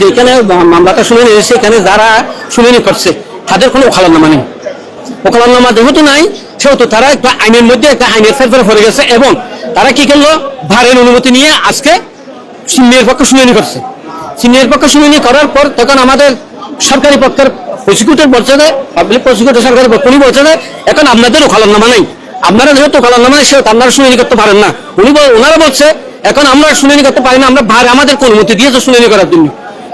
যেখানে মামলাটা যারা করছে, তাদের কোনো ওকালতনামা নেই। ওকালতনামা যেহেতু নাই, সেহেতু তারা একটা আইনের মধ্যে একটা আইনের গেছে এবং তারা কি করল? ভারের অনুমতি নিয়ে আজকে পক্ষে শুনানি করছে। সিমের পক্ষে শুনানি করার পর তখন আমাদের সরকারি পক্ষের প্রসিকিউটর বলছে পাবলিক প্রসিকিউটর সরকারি পক্ষ উনি বলছে এখন আপনাদের ওকালতনামা নেই। আপনারা যেহেতু ওকালতনামা নেই, সেহেতু আপনারা শুনানি করতে পারেন না। উনি ওনারা বলছে এখন আমরা শুনানি করতে পারি না, আমরা ভার আমাদেরকে অনুমতি দিয়েছে শুনানি করার জন্য।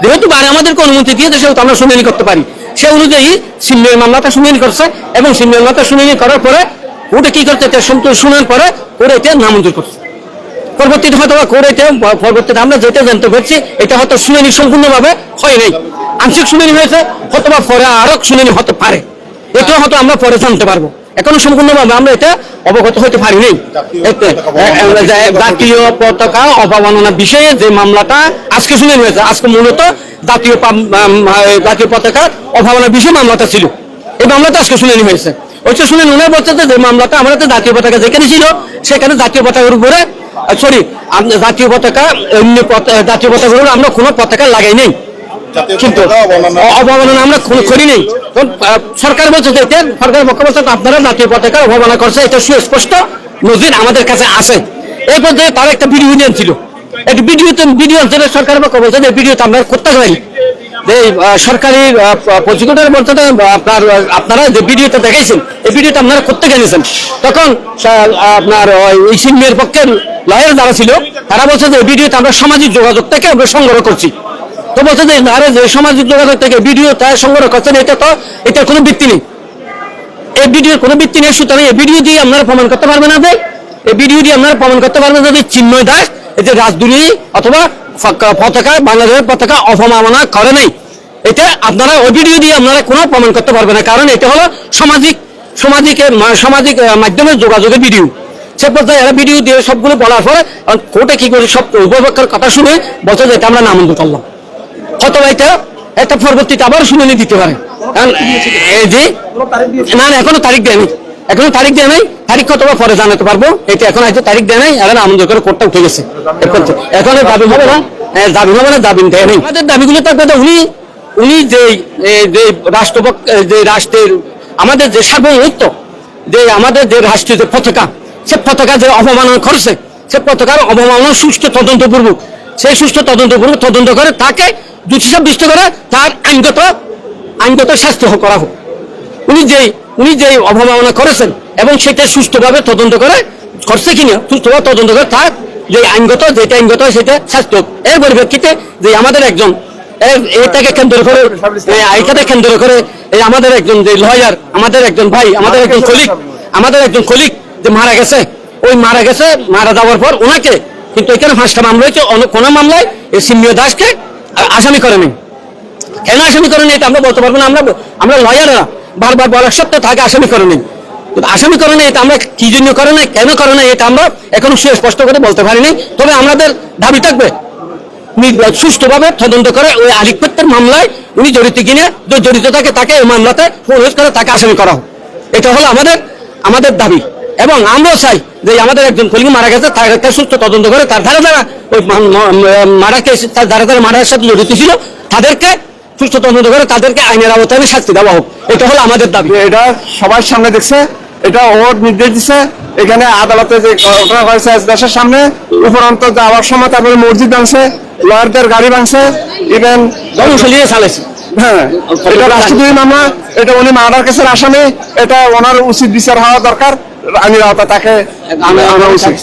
যেহেতু ভার আমাদেরকে অনুমতি দিয়েছে সেহেতু আমরা শুনানি করতে পারি। সে অনুযায়ী সিমের মামলাটা শুনানি করছে এবং সিমের মামলাটা শুনানি করার পরে ওটা কি করতে শোনার পরে ওরা এটা নামঞ্জুর করছে। পরবর্তীতে হয়তো করে এটা পরবর্তীতে আমরা যেটা জানতে পারছি, এটা হয়তো শুনানি সম্পূর্ণভাবে হয় নাই। আংশিক শুনানি হয়েছে হয়তো বা পরে আরও শুনানি হতে পারে। এটা হয়তো আমরা পরে জানতে পারব। এখনও সম্পূর্ণভাবে আমরা এটা অবগত হতে পারি নাই। এতে, এ- এ- যে জাতীয় পতাকা অবমাননা বিষয়ে যে মামলাটা আজকে শুনানি হয়েছে আজকে মূলত জাতীয় জাতীয় পতাকা অবমাননা বিষয়ে মামলাটা ছিল। এই মামলাটা আজকে শুনানি হয়েছে। ওইটা শুনে উনি বলছে যে মামলাটা আমরা তো জাতীয় পতাকা যেখানে ছিল সেখানে জাতীয় পতাকার উপরে সরি জাতীয় পতাকা অন্য জাতীয় পতাকার আমরা কোনো পতাকা লাগাই নেই। কিন্তু অবমাননা আমরা করি নেই। সরকার বলছে যে এটা পক্ষ বলছে আপনারা জাতীয় পতাকা অবমাননা করছে এটা সুস্পষ্ট নজির আমাদের কাছে আছে। এই পর্যায়ে তার একটা ভিডিও ছিল। একটা ভিডিও সরকারের পক্ষ বলছে যে আমরা করতে পারি যে সরকারি প্রসিকিউটর আপনার আপনারা যে ভিডিওটা দেখাইছেন এই ভিডিওটা আপনারা করতে গেছেন। তখন আপনার ওই সিনিয়র পক্ষের লয়ার যারা ছিল তারা বলছে যে এই ভিডিওটা আমরা সামাজিক যোগাযোগ থেকে আমরা সংগ্রহ করছি। তো বলছে যে আরে যে সামাজিক যোগাযোগ থেকে ভিডিও তাই সংগ্রহ করছেন এটা তো এটার কোনো ভিত্তি নেই। এই ভিডিওর কোনো ভিত্তি নেই সুতরাং এই ভিডিও দিয়ে আপনারা প্রমাণ করতে পারবেন না যে এই ভিডিও দিয়ে আপনারা প্রমাণ করতে পারবেন না যে চিন্ময় দাস এই যে রাজদুরি অথবা পতাকা বাংলাদেশের পতাকা অপমাননা করে নাই। এটা আপনারা ওই ভিডিও দিয়ে আপনারা কোনো প্রমাণ করতে পারবেন না কারণ এটা হলো সামাজিক সামাজিক সামাজিক আহ, মাধ্যমে যোগাযোগের ভিডিও সে পর্যায়ে এরা ভিডিও দিয়ে সবগুলো বলার পরে কোর্টে কি করে সব উপপক্ষের কথা শুনে বলছে যে এটা আমরা নামঞ্জুর করলাম। অথবা পরবর্তীতে আবার দিতে পারে। না না, এখনও তারিখ দেয়নি। এখনও তারিখ দেয় নাই। তারিখ কত পরে জানাতে পারব? এটা এখন হয়তো তারিখ দেয় নাই। এখন আমাদের করে কোর্টটা উঠে গেছে। এখন দাবি হবে না। দাবি হবে না, দাবি দেয় নেই। আমাদের দাবিগুলো থাকবে তো উনি উনি যে যে রাষ্ট্রপক্ষ যে রাষ্ট্রের আমাদের যে সার্বভৌমত্ব, যে আমাদের যে রাষ্ট্রীয় যে পতাকা, সে পতাকা যে অপমাননা করছে, সে পতাকার অপমাননা সুষ্ঠু তদন্তপূর্বক সেই সুষ্ঠু তদন্তপূর্বক তদন্ত করে, তাকে দোষী সাব্যস্ত করে, তার আইনগত আইনগত শাস্তি করা হোক। উনি যে উনি যে অবমাননা করেছেন এবং সেটা সুষ্ঠুভাবে তদন্ত করে, করছে কিনা সুষ্ঠুভাবে তদন্ত করে, তার যে আইনগত, যেটা আইনগত, সেটা শাস্তি হোক। এর পরিপ্রেক্ষিতে যে আমাদের একজন এটাকে কেন্দ্র করে এটাকে কেন্দ্র করে এই আমাদের একজন যে লয়ার আমাদের একজন ভাই, আমাদের একজন কলিগ আমাদের একজন কলিগ যে মারা গেছে, ওই মারা গেছে, মারা যাওয়ার পর ওনাকে কিন্তু এখানে পাঁচটা মামলা হয়েছে। কোনো মামলায় এই সিমিয় দাসকে আসামি করেনি। কেন আসামি করেনি এটা আমরা বলতে পারব না। আমরা আমরা লয়াররা বারবার বলার সত্ত্বেও তাকে আসামি করেনি। আসামি করে নাই এটা আমরা কি জন্য করে নাই, কেন করে নাই এটা আমরা এখনও সুস্পষ্ট করে বলতে পারিনি। তবে আমাদের দাবি থাকবে সুষ্ঠুভাবে তদন্ত করে ওই আলিকপত্যের মামলায় উনি জড়িত কিনে জড়িত থাকে তাকে এই মামলাতে প্রবেশ করে তাকে আসামি করা এটা হলো আমাদের আমাদের দাবি। এবং আমরাও চাই যে আমাদের একজন কলিগ মারা গেছে তাকে সুস্থ তদন্ত করে তার ধারা ধারা ওই মা- মা- মারা তার ধারা ধারা মারার সাথে জড়িত ছিল তাদেরকে সুস্থ তদন্ত করে তাদেরকে আইনের আওতায় শাস্তি দেওয়া হোক। এটা হলো আমাদের দাবি। এটা সবার সামনে দেখছে এটা ওর নির্দেশ দিছে এখানে আদালতে যে ঘটনা হয়েছে দেশের সামনে উপরন্ত যাওয়ার সময় তারপরে মসজিদ ভাঙছে লয়ারদের গাড়ি ভাঙছে ইভেন জনশলীয় চালাইছে। হ্যাঁ এটা রাষ্ট্রদ্রোহী মামলা এটা উনি মার্ডার কেসের আসামি এটা ওনার উচিত বিচার হওয়া দরকার। আইনের আওতা তাকে আনা আনা উচিত